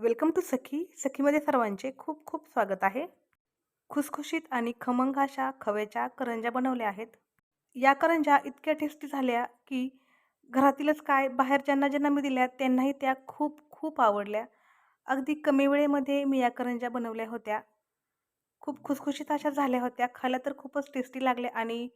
Welcome to सखी. सखीमध्ये सर्वांचे खूप खूप स्वागत आहे. खुसखुशीत आणि खमंग अशा खव्याच्या करंज्या बनवल्या आहेत. या करंज्या इतक्या टेस्टी झाल्या की घरातीलच काय बाहेर ज्यांना ज्यांना मी दिल्या त्यांनाही त्या खूप खूप आवडल्या. अगदी कमी वेळेमध्ये मी या करंज्या बनवल्या होत्या. खूप खुसखुशीत अशा झाल्या होत्या. खायला तर खूपच टेस्टी लागल्या आणि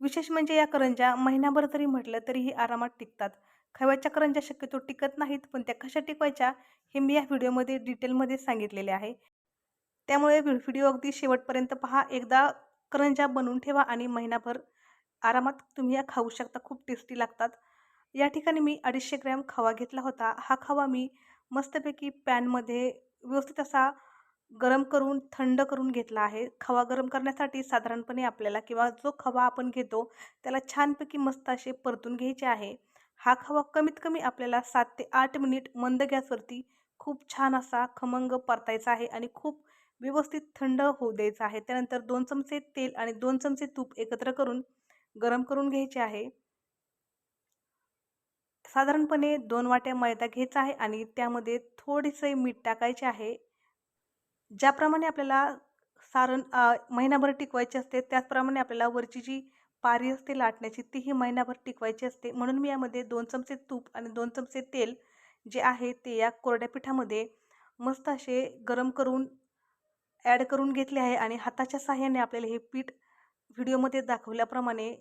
विशेष म्हणजे या करंज्या महिनाभर जरी म्हटलं तरीही आरामात टिकतात. खव्याच्या करंज्या शक्यतो टिकत नाहीत पण त्या कशा टिकवायच्या हे मी या व्हिडिओमध्ये डिटेलमध्ये सांगितलेले आहे. त्यामुळे व्हिडिओ अगदी शेवटपर्यंत पहा. एकदा करंज्या बनवून ठेवा आणि महिनाभर आरामात तुम्ही या खाऊ शकता. खूप टेस्टी लागतात. या ठिकाणी मी अडीचशे ग्रॅम खवा घेतला होता. हा खवा मी मस्तपैकी पॅनमध्ये व्यवस्थित असा गरम करून थंड करून घेतला आहे. खवा गरम करण्यासाठी साधारणपणे आपल्याला किंवा जो खवा आपण घेतो त्याला छानपैकी मस्त असे परतून घ्यायचे आहे. हा खवा कमीत कमी आपल्याला सात ते आठ मिनिट मंद गॅसवरती खूप छान असा खमंग परतायचा आहे आणि खूप व्यवस्थित थंड होऊ द्यायचा आहे. त्यानंतर दोन चमचे तेल आणि दोन चमचे तूप एकत्र करून गरम करून घ्यायचे आहे. साधारणपणे दोन वाट्या मैदा घ्यायचा आहे आणि त्यामध्ये थोडेसे मीठ टाकायचे आहे. ज्याप्रमाणे आपल्याला सारण महिनाभर टिकवायचे असते त्याचप्रमाणे आपल्याला वरची जी पारी असते लाटण्याची तीही महिनाभर टिकवायची असते. म्हणून मी यामध्ये दोन चमचे तूप आणि दोन चमचे तेल जे आहे ते या कोरड्या पिठामध्ये मस्त असे गरम करून ॲड करून घेतले आहे आणि हाताच्या साह्याने आपल्याला हे पीठ व्हिडिओमध्ये दाखवल्याप्रमाणे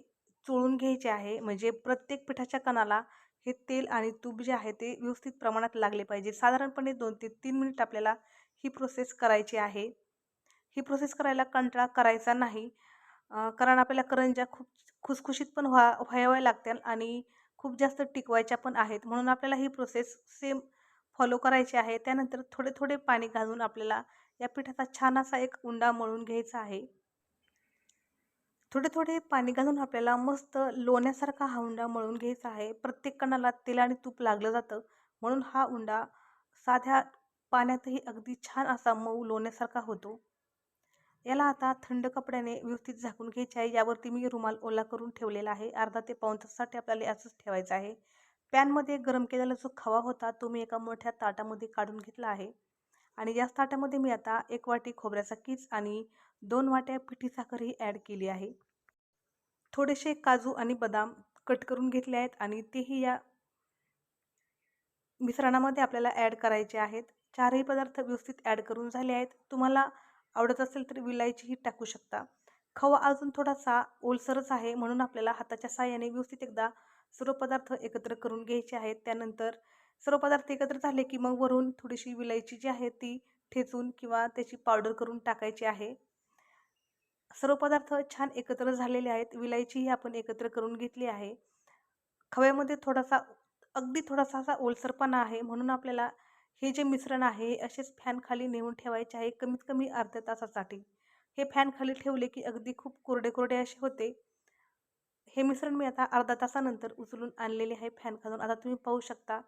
चोळून घ्यायचे आहे. म्हणजे प्रत्येक पिठाच्या कणाला हे तेल आणि तूप जे आहे ते व्यवस्थित प्रमाणात लागले पाहिजे. साधारणपणे दोन ते तीन मिनिट आपल्याला ही प्रोसेस करायची आहे. ही प्रोसेस करायला कंटाळा करायचा नाही. कारण आपल्याला करंज्या खूप खुसखुशीत पण व्हा व्हाव्या लागत्या आणि खूप जास्त टिकवायच्या पण आहेत. म्हणून आपल्याला ही प्रोसेस सेम फॉलो करायची आहे. त्यानंतर थोडे थोडे पाणी घालून आपल्याला या पिठाचा छान असा एक उंडा मळून घ्यायचा आहे. थोडे थोडे पाणी घालून आपल्याला मस्त लोण्यासारखा हा उंडा मळून घ्यायचा आहे. प्रत्येक कणाला तेल आणि तूप लागलं जातं. म्हणून हा उंडा साध्या पाण्यातही अगदी छान असा मऊ लोण्यासारखा होतो. याला आता थंड कपड्याने व्यवस्थित झाकून घ्यायचे आहे. यावरती मी रुमाल ओला करून ठेवलेला आहे. अर्धा ते पाऊन तासासाठी आपल्याला असंच ठेवायचं आहे. पॅनमध्ये गरम केलेला जो खवा होता तो मी एका मोठ्या ताटामध्ये काढून घेतला आहे. आणि याच ताटामध्ये मी आता एक वाटी खोबऱ्याचा कीच आणि दोन वाट्या पिठी साखरही ॲड केली आहे. थोडेसे काजू आणि बदाम कट करून घेतले आहेत आणि तेही या मिश्रणामध्ये आपल्याला ॲड करायचे आहेत. चारही पदार्थ व्यवस्थित ॲड करून झाले आहेत. तुम्हाला आवडत असेल तर विलायचीही टाकू शकता. खवा अजून थोडासा ओलसरच आहे म्हणून आपल्याला हाताच्या साह्याने व्यवस्थित एकदा सर्व पदार्थ एकत्र करून घ्यायचे आहेत. त्यानंतर सर्व पदार्थ एकत्र झाले की मग वरून थोडीशी विलायची जी आहे ती ठेचून किंवा त्याची पावडर करून टाकायची आहे. सर्व पदार्थ छान एकत्र झालेले आहेत. विलायचीही आपण एकत्र करून घेतली आहे. खव्यामध्ये थोडासा अगदी थोडासा असा ओलसरपणा आहे म्हणून आपल्याला हे जे मिश्रण आहे असेच फॅन खाली नेऊन ठेवायचे आहे कमीत कमी अर्ध्या तासासाठी. हे फॅन खाली ठेवले की अगदी खूप कोरडे कोरडे असे होते. हे मिश्रण मी आता अर्धा तासानंतर उचलून आणलेले आहे फॅन खालून. आता तुम्ही पाहू शकता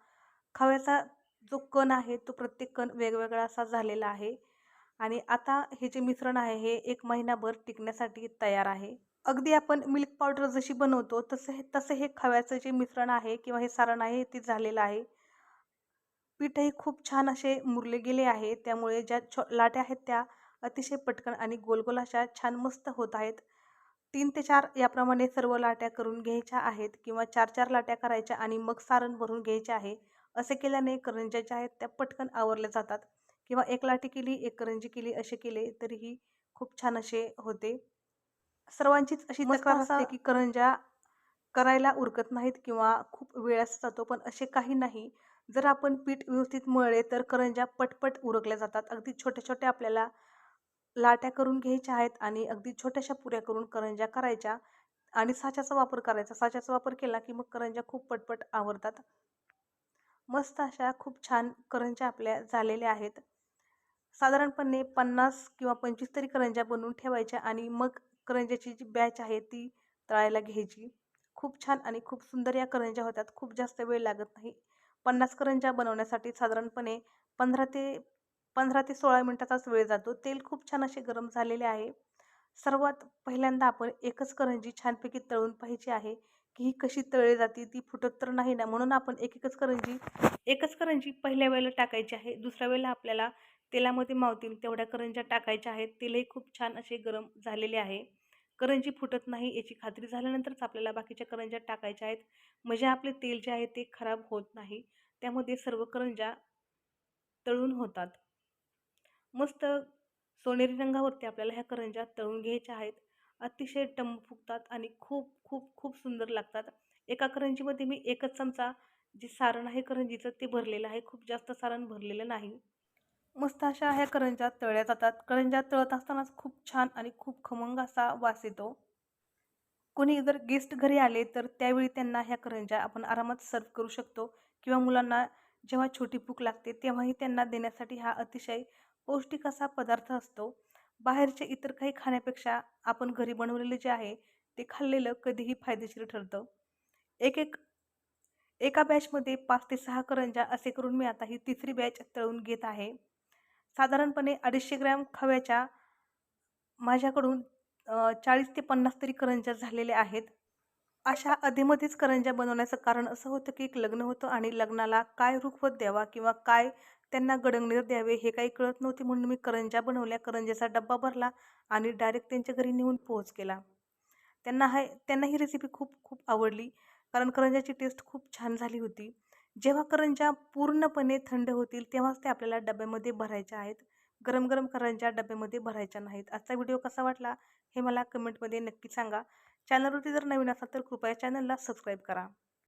खव्याचा जो कण आहे तो प्रत्येक कण वेगवेगळा असा झालेला आहे. आणि आता हे जे मिश्रण आहे हे एक महिनाभर टिकण्यासाठी तयार आहे. अगदी आपण मिल्क पावडर जशी बनवतो तसं हे तसं हे खव्याचं जे मिश्रण आहे किंवा हे सारण आहे ते झालेलं आहे. पीठही खूप छान असे मुरले गेले आहे. त्यामुळे ज्या छो लाट्या आहेत त्या अतिशय पटकन आणि गोलगोल अशा छान मस्त होत आहेत. तीन ते चार याप्रमाणे सर्व लाट्या करून घ्यायच्या आहेत किंवा चार चार लाट्या करायच्या आणि मग सारण भरून घ्यायचे आहे. असे केल्याने करंज्या ज्या आहेत त्या पटकन आवरल्या जातात. किंवा एक लाटी केली एक करंजी केली असे केले तरीही खूप छान असे होते. सर्वांचीच अशी तक्रार असते की करंज्या करायला उरकत नाहीत किंवा खूप वेळ जातो पण असे काही नाही. जर आपण पीठ व्यवस्थित मळले तर करंज्या पटपट उरकल्या जातात. अगदी छोट्या छोट्या आपल्याला लाट्या करून घ्यायच्या आहेत आणि अगदी छोट्याशा पुऱ्या करून करंज्या करायच्या आणि साच्याचा वापर करायचा. साच्याचा वापर केला की मग करंज्या खूप पटपट आवडतात मस्त अशा खूप छान करंज्या आपल्या झालेल्या आहेत. साधारणपणे पन्नास किंवा पंचवीस तरी करंज्या बनवून ठेवायच्या आणि मग करंज्याची जी बॅच आहे ती तळायला घ्यायची. खूप छान आणि खूप सुंदर या करंज्या होतात खूप जास्त वेळ लागत नाही. पन्नास करंज्या बनवण्यासाठी साधारणपणे पंधरा ते पंधरा ते सोळा मिनटाचाच वेळ जातो. तेल खूप छान असे गरम झालेले आहे. सर्वात पहिल्यांदा आपण एकच करंजी छानपैकी तळून पाहिजे आहे की ही कशी तळली जाते ती फुटत तर नाही ना? म्हणून आपण एक एकच करंजी एकच करंजी पहिल्या वेळेला टाकायची आहे. दुसऱ्या वेळेला आपल्याला तेलामध्ये मावतील तेवढ्या करंज्या टाकायच्या आहेत. तेलही खूप छान असे गरम झालेले आहे. करंजी फुटत नाही याची खात्री झाल्यानंतरच आपल्याला बाकीच्या करंज्या टाकायच्या आहेत. म्हणजे आपले तेल जे आहे ते खराब होत नाही. त्यामध्ये सर्व करंज्या तळून होतात. मस्त सोनेरी रंगावरती आपल्याला ह्या करंज्या तळून घ्यायच्या आहेत. अतिशय टम फुगतात आणि खूप खूप खूप सुंदर लागतात. एका करंजीमध्ये मी एकच चमचा जे सारण आहे करंजीचं ते भरलेलं आहे. खूप जास्त सारण भरलेलं नाही. मस्त अशा ह्या करंज्या तळल्या जातात. करंज्या तळत असतानाच खूप छान आणि खूप खमंग असा वास येतो. कोणी जर गेस्ट घरी आले तर त्यावेळी त्यांना ह्या करंज्या आपण आरामात सर्व करू शकतो किंवा मुलांना जेव्हा छोटी भूक लागते तेव्हाही त्यांना देण्यासाठी हा अतिशय पौष्टिक असा पदार्थ असतो. बाहेरचे इतर काही खाण्यापेक्षा आपण घरी बनवलेले जे आहे ते खाल्लेलं कधीही फायदेशीर ठरतं. एक एक एका बॅचमध्ये पाच ते सहा करंजा असे करून मी आता ही तिसरी बॅच तळून घेत आहे. साधारणपणे अडीचशे ग्रॅम खव्याच्या माझ्याकडून चाळीस ते पन्नास तरी करंजा झालेल्या आहेत. अशा अधेमध्येच करंज्या बनवण्याचं कारण असं होतं की एक लग्न होतं आणि लग्नाला काय रुखवत द्यावा किंवा काय त्यांना गडंगणीर द्यावे हे काही कळत नव्हते म्हणून मी करंज्या बनवल्या. करंज्याचा डब्बा भरला आणि डायरेक्ट त्यांच्या घरी नेऊन पोहोच केला त्यांना हा त्यांना ही रेसिपी खूप खूप आवडली. कारण करंज्याची टेस्ट खूप छान झाली होती. जेव्हा करंजा पूर्णपणे थंड होतील तेव्हाच ते आपल्याला डब्यामध्ये भरायच्या आहेत. गरम गरम करंजा डब्यामध्ये भरायच्या नाहीत. आजचा व्हिडिओ कसा वाटला हे मला कमेंटमध्ये नक्की सांगा. चॅनलवरती जर नवीन असाल तर कृपया चॅनलला सबस्क्राईब करा.